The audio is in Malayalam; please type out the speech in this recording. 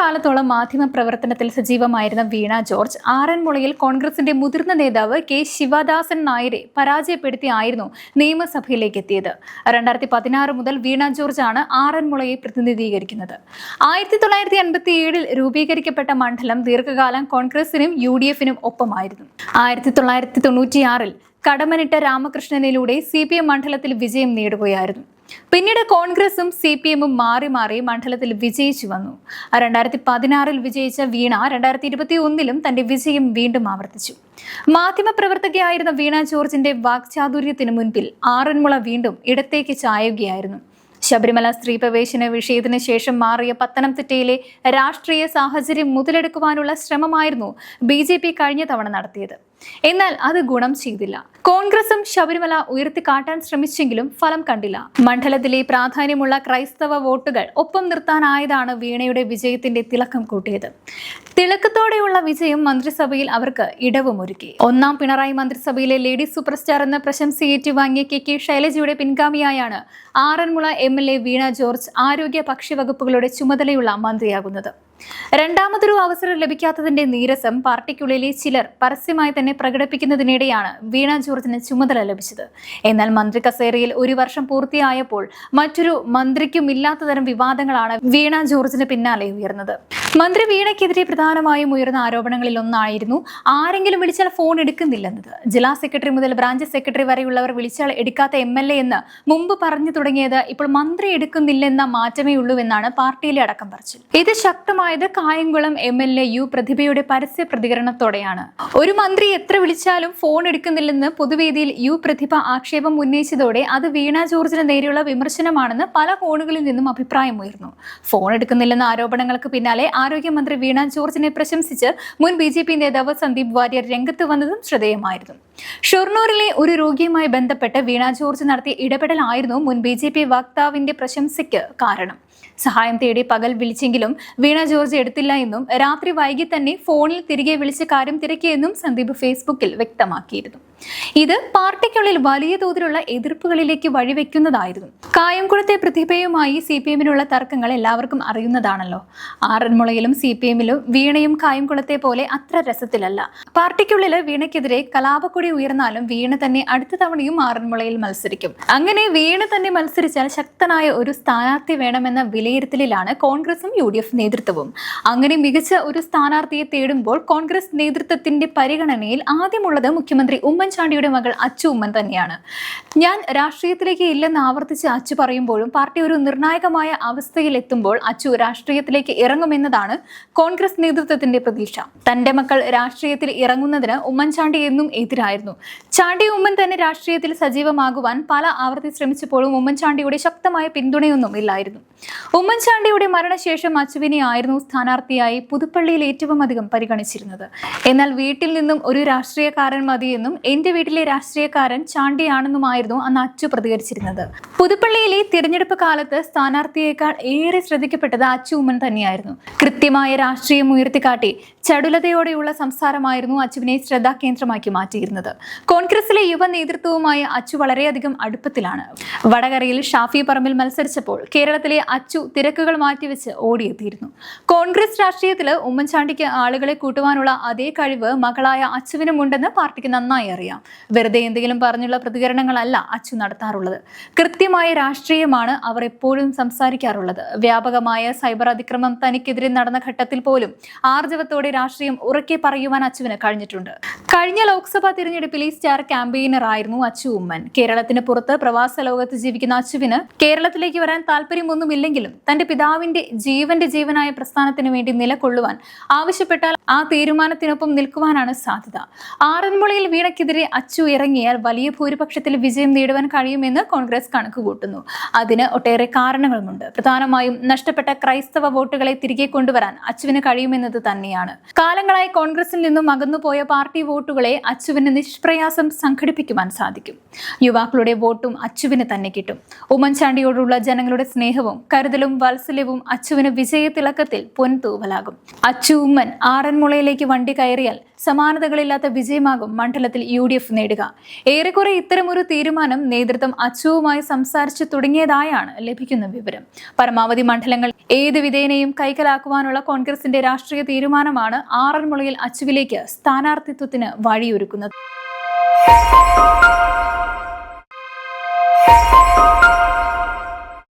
ദീർഘകാലത്തോളം മാധ്യമ പ്രവർത്തനത്തിൽ സജീവമായിരുന്ന വീണ ജോർജ് ആറന്മുളയിൽ കോൺഗ്രസിന്റെ മുതിർന്ന നേതാവ് കെ ശിവദാസൻ നായരെ പരാജയപ്പെടുത്തിയായിരുന്നു നിയമസഭയിലേക്ക് എത്തിയത്. രണ്ടായിരത്തി പതിനാറ് മുതൽ വീണ ജോർജ് ആണ് ആറന്മുളയെ പ്രതിനിധീകരിക്കുന്നത്. ആയിരത്തി തൊള്ളായിരത്തി അൻപത്തി ഏഴിൽ രൂപീകരിക്കപ്പെട്ട മണ്ഡലം ദീർഘകാലം കോൺഗ്രസിനും യു ഡി എഫിനും ഒപ്പമായിരുന്നു. ആയിരത്തി തൊള്ളായിരത്തി തൊണ്ണൂറ്റിയാറിൽ കടമനിട്ട രാമകൃഷ്ണനിലൂടെ സി പി എം മണ്ഡലത്തിൽ വിജയം നേടുകയായിരുന്നു. പിന്നീട് കോൺഗ്രസും സി പി എമ്മും മാറി മാറി മണ്ഡലത്തിൽ വിജയിച്ചു വന്നു. രണ്ടായിരത്തി പതിനാറിൽ വിജയിച്ച വീണ രണ്ടായിരത്തി ഇരുപത്തി ഒന്നിലും തന്റെ വിജയം വീണ്ടും ആവർത്തിച്ചു. മാധ്യമപ്രവർത്തകയായിരുന്ന വീണ ജോർജിന്റെ വാക്ചാതുര്യത്തിന് മുൻപിൽ ആറന്മുള വീണ്ടും ഇടത്തേക്ക് ചായുകയായിരുന്നു. ശബരിമല സ്ത്രീ പ്രവേശന വിഷയത്തിന് ശേഷം മാറിയ പത്തനംതിട്ടയിലെ രാഷ്ട്രീയ സാഹചര്യം മുതലെടുക്കുവാനുള്ള ശ്രമമായിരുന്നു ബി കഴിഞ്ഞ തവണ നടത്തിയത്. എന്നാൽ അത് ഗുണം ചെയ്തില്ല. കോൺഗ്രസും ശബരിമല ഉയർത്തിക്കാട്ടാൻ ശ്രമിച്ചെങ്കിലും ഫലം കണ്ടില്ല. മണ്ഡലത്തിലെ പ്രാധാന്യമുള്ള ക്രൈസ്തവ വോട്ടുകൾ ഒപ്പം നിർത്താനായതാണ് വീണയുടെ വിജയത്തിന്റെ തിളക്കം കൂട്ടിയത്. തിളക്കത്തോടെയുള്ള വിജയം മന്ത്രിസഭയിൽ അവർക്ക് ഇടവുമൊരുക്കി. ഒന്നാം പിണറായി മന്ത്രിസഭയിലെ ലേഡി സൂപ്പർ സ്റ്റാർ എന്ന പ്രശംസ ഏറ്റുവാങ്ങിയ കെ കെ ശൈലജയുടെ പിൻഗാമിയായാണ് Aranmula M L A Veena George ആരോഗ്യ ഭക്ഷ്യവകുപ്പുകളുടെ ചുമതലയുള്ള മന്ത്രിയാകുന്നത്. രണ്ടാമതൊരു അവസരം ലഭിക്കാത്തതിന്റെ നീരസം പാർട്ടിക്കുള്ളിലെ ചിലർ പരസ്യമായി തന്നെ പ്രകടിപ്പിക്കുന്നതിനിടെയാണ് വീണ ജോർജിന് ചുമതല ലഭിച്ചത്. എന്നാൽ മന്ത്രി കസേരയിൽ ഒരു വർഷം പൂർത്തിയായപ്പോൾ മറ്റൊരു മന്ത്രിക്കും ഇല്ലാത്ത തരം വിവാദങ്ങളാണ് വീണ ജോർജിന് പിന്നാലെ ഉയർന്നത്. മന്ത്രി വീണയ്ക്കെതിരെ പ്രധാനമായും ഉയർന്ന ആരോപണങ്ങളിൽ ഒന്നായിരുന്നു ആരെങ്കിലും വിളിച്ചാൽ ഫോൺ എടുക്കുന്നില്ലെന്നത്. ജില്ലാ സെക്രട്ടറി മുതൽ ബ്രാഞ്ച് സെക്രട്ടറി വരെയുള്ളവർ വിളിച്ചാൽ എടുക്കാത്ത എം എൽ എ എന്ന് മുമ്പ് പറഞ്ഞു തുടങ്ങിയത് ഇപ്പോൾ മന്ത്രി എടുക്കുന്നില്ലെന്ന മാറ്റമേ ഉള്ളൂ എന്നാണ് പാർട്ടിയിലെ അടക്കം പറച്ചിൽ. ഇത് ശക്തമായത് Kayamkulam M L A U പ്രതിഭയുടെ പരസ്യ പ്രതികരണത്തോടെയാണ്. ഒരു മന്ത്രി എത്ര വിളിച്ചാലും ഫോൺ എടുക്കുന്നില്ലെന്ന് പൊതുവേദിയിൽ യു പ്രതിഭ ആക്ഷേപം ഉന്നയിച്ചതോടെ അത് വീണ ജോർജിന് നേരെയുള്ള വിമർശനമാണെന്ന് പല കോണുകളിൽ നിന്നും അഭിപ്രായം ഉയർന്നു. ഫോൺ എടുക്കുന്നില്ലെന്ന ആരോപണങ്ങൾക്ക് പിന്നാലെ ആരോഗ്യമന്ത്രി വീണ ജോർജിനെ പ്രശംസിച്ച് മുൻ ബി ജെ പി നേതാവ് സന്ദീപ് വാര്യർ രംഗത്ത് വന്നതും ശ്രദ്ധേയമായിരുന്നു. ഷൊർണൂരിലെ ഒരു രോഗിയുമായി ബന്ധപ്പെട്ട് വീണ ജോർജ് നടത്തിയ ഇടപെടലായിരുന്നു മുൻ ബി ജെ പി വക്താവിന്റെ പ്രശംസയ്ക്ക് കാരണം. സഹായം തേടി പകൽ വിളിച്ചെങ്കിലും വീണ ജോർജ് എടുത്തില്ല എന്നും രാത്രി വൈകി തന്നെ ഫോണിൽ തിരികെ വിളിച്ച കാര്യം തിരക്കിയെന്നും സന്ദീപ് ഫേസ്ബുക്കിൽ വ്യക്തമാക്കിയിരുന്നു. ഇത് പാർട്ടിക്കുള്ളിൽ വലിയ തോതിലുള്ള എതിർപ്പുകളിലേക്ക് വഴിവെക്കുന്നതായിരുന്നു. കായംകുളത്തെ പ്രതിഭയുമായി സി പി എമ്മിനുള്ള തർക്കങ്ങൾ എല്ലാവർക്കും അറിയുന്നതാണല്ലോ. ആറന്മുളയിലും സി പി എമ്മിലും വീണയും കായംകുളത്തെ പോലെ അത്ര രസത്തിലല്ല. പാർട്ടിക്കുള്ളിൽ വീണയ്ക്കെതിരെ കലാപക്കൊടി ഉയർന്നാലും വീണ തന്നെ അടുത്ത തവണയും ആറന്മുളയിൽ മത്സരിക്കും. അങ്ങനെ വീണ തന്നെ മത്സരിച്ചാൽ ശക്തനായ ഒരു സ്ഥാനാർത്ഥി വേണമെന്ന വിലയിരുത്തലിലാണ് കോൺഗ്രസും യു നേതൃത്വവും. അങ്ങനെ മികച്ച ഒരു സ്ഥാനാർത്ഥിയെ തേടുമ്പോൾ കോൺഗ്രസ് നേതൃത്വത്തിന്റെ പരിഗണനയിൽ ആദ്യമുള്ളത് മുഖ്യമന്ത്രി ഉമ്മൻചാണ്ടിയുടെ മകൾ അച്ചു ഉമ്മൻ തന്നെയാണ്. ഞാൻ രാഷ്ട്രീയത്തിലേക്ക് ഇല്ലെന്ന് ആവർത്തിച്ച് അച്ചു പറയുമ്പോഴും പാർട്ടി ഒരു നിർണായകമായ അവസ്ഥയിൽ എത്തുമ്പോൾ അച്ചു രാഷ്ട്രീയത്തിലേക്ക് ഇറങ്ങുമെന്നതാണ് കോൺഗ്രസ് നേതൃത്വത്തിന്റെ പ്രതീക്ഷ. തന്റെ മക്കൾ രാഷ്ട്രീയത്തിൽ ഇറങ്ങുന്നതിന് ഉമ്മൻചാണ്ടി എന്നും എതിരായിരുന്നു. ചാണ്ടി ഉമ്മൻ തന്നെ രാഷ്ട്രീയത്തിൽ സജീവമാകുവാൻ പല ആവർത്തി ശ്രമിച്ചപ്പോഴും ഉമ്മൻചാണ്ടിയുടെ ശക്തമായ പിന്തുണയൊന്നും ഇല്ലായിരുന്നു. ഉമ്മൻചാണ്ടിയുടെ മരണശേഷം അച്ചുവിനെ ആയിരുന്നു സ്ഥാനാർത്ഥിയായി പുതുപ്പള്ളിയിൽ ഏറ്റവും അധികം പരിഗണിച്ചിരുന്നത്. എന്നാൽ വീട്ടിൽ നിന്നും ഒരു രാഷ്ട്രീയക്കാരൻ മതിയെന്നും എന്റെ വീട്ടിലെ രാഷ്ട്രീയക്കാരൻ ചാണ്ടിയാണെന്നുമായിരുന്നു അന്ന് അച്ചു പ്രതികരിച്ചിരുന്നത്. പുതുപ്പള്ളിയിലെ തിരഞ്ഞെടുപ്പ് കാലത്ത് സ്ഥാനാർത്ഥിയേക്കാൾ ഏറെ ശ്രദ്ധിക്കപ്പെട്ടത് അച്ചു ഉമ്മൻ തന്നെയായിരുന്നു. കൃത്യമായ രാഷ്ട്രീയം ഉയർത്തിക്കാട്ടി ചടുലതയോടെയുള്ള സംസാരമായിരുന്നു അച്ചുവിനെ ശ്രദ്ധാകേന്ദ്രമാക്കി മാറ്റിയിരുന്നത്. കോൺഗ്രസിലെ യുവ നേതൃത്വവുമായി അച്ചു വളരെയധികം അടുപ്പത്തിലാണ്. വടകരയിൽ ഷാഫി പറമ്പിൽ മത്സരിച്ചപ്പോൾ കേരളത്തിലെ അച്ചു തിരക്കുകൾ മാറ്റിവെച്ച് ഓടിയെത്തിയിരുന്നു. കോൺഗ്രസ് രാഷ്ട്രീയത്തിൽ ഉമ്മൻചാണ്ടിക്ക് ആളുകളെ കൂട്ടുവാനുള്ള അതേ കഴിവ് മകളായ അച്ചുവിനും ഉണ്ടെന്ന് പാർട്ടിക്ക് നന്നായി അറിയാം. വെറുതെ എന്തെങ്കിലും പറഞ്ഞുള്ള പ്രതികരണങ്ങളല്ല അച്ചു നടത്താറുള്ളത്. കൃത്യമായ രാഷ്ട്രീയമാണ് അവർ എപ്പോഴും സംസാരിക്കാറുള്ളത്. വ്യാപകമായ സൈബർ അതിക്രമം തനിക്കെതിരെ നടന്ന ഘട്ടത്തിൽ പോലും ആർജവത്തോടെ രാഷ്ട്രീയം ഉറക്കെ പറയുവാൻ അച്ചുവിന് കഴിഞ്ഞിട്ടുണ്ട്. കഴിഞ്ഞ ലോക്സഭാ തിരഞ്ഞെടുപ്പിൽ ഈ സ്റ്റാർ ക്യാമ്പയിനർ ആയിരുന്നു അച്ചു ഉമ്മൻ. കേരളത്തിന് പുറത്ത് പ്രവാസ ലോകത്ത് ജീവിക്കുന്ന അച്ചുവിന് കേരളത്തിലേക്ക് വരാൻ താല്പര്യമൊന്നുമില്ലെങ്കിലും തന്റെ പിതാവിന്റെ ജീവന്റെ ജീവനായ പ്രസ്ഥാനത്തിന് വേണ്ടി നിലകൊള്ളുവാൻ ആവശ്യപ്പെട്ടാൽ ആ തീരുമാനത്തിനൊപ്പം നിൽക്കുവാനാണ് സാധ്യത. ആറന്മുളയിൽ വീണയ്ക്കെതിരെ അച്ചു ഇറങ്ങിയാൽ വലിയ ഭൂരിപക്ഷത്തിൽ വിജയം നേടുവാൻ കഴിയുമെന്ന് കോൺഗ്രസ് കണക്കുകൂട്ടുന്നു. അതിന് ഒട്ടേറെ കാരണങ്ങളുമുണ്ട്. പ്രധാനമായും നഷ്ടപ്പെട്ട ക്രൈസ്തവ വോട്ടുകളെ തിരികെ കൊണ്ടുവരാൻ അച്ചുവിന് കഴിയുമെന്നത് തന്നെയാണ്. കാലങ്ങളായി കോൺഗ്രസിൽ നിന്നും അകന്നുപോയ പാർട്ടി വോട്ടുകളെ അച്ചുവിന് നിഷ്പ്രയാസം സംഘടിപ്പിക്കുവാൻ സാധിക്കും. യുവാക്കളുടെ വോട്ടും അച്ചുവിന് തന്നെ കിട്ടും. ഉമ്മൻചാണ്ടിയോടുള്ള ജനങ്ങളുടെ സ്നേഹവും കരുതലും വാത്സല്യവും അച്ചുവിന് വിജയത്തിളക്കത്തിൽ പൊൻതൂവലാകും. അച്ചു ഉമ്മൻ ആറന്മുളയിലേക്ക് വണ്ടി കയറിയാൽ സമാനതകളില്ലാത്ത വിജയമാകും മണ്ഡലത്തിൽ യു ഡി എഫ് നേടുക. ഏറെക്കുറെ ഇത്തരമൊരു തീരുമാനം നേതൃത്വം അച്ചുവുമായി സംസാരിച്ചു തുടങ്ങിയതായാണ് ലഭിക്കുന്ന വിവരം. പരമാവധി മണ്ഡലങ്ങൾ ഏത് വിധേനയും കൈക്കലാക്കുവാനുള്ള കോൺഗ്രസിന്റെ രാഷ്ട്രീയ തീരുമാനമാണ് ആറന്മുളയിൽ അച്ചുവിലേക്ക് സ്ഥാനാർത്ഥിത്വത്തിന് വഴിയൊരുക്കുന്നത്.